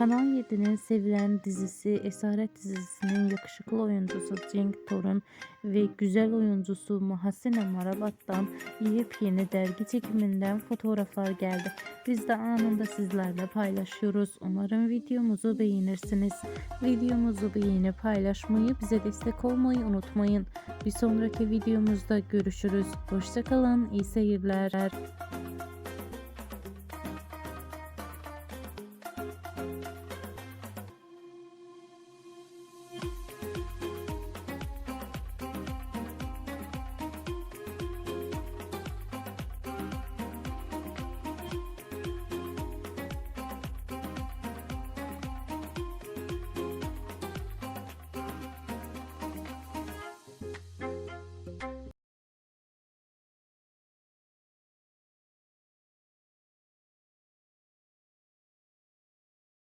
Kanal 7'nin sevilen dizisi Esaret dizisinin yakışıklı oyuncusu Cenk Torun ve güzel oyuncusu Muhasene Marabat'tan yepyeni dergi çekiminden fotoğraflar geldi. Biz de anında sizlerle paylaşıyoruz. Umarım videomuzu beğenirsiniz. Videomuzu beğenip paylaşmayı, bize destek olmayı unutmayın. Bir sonraki videomuzda görüşürüz. Hoşçakalın, iyi seyirler.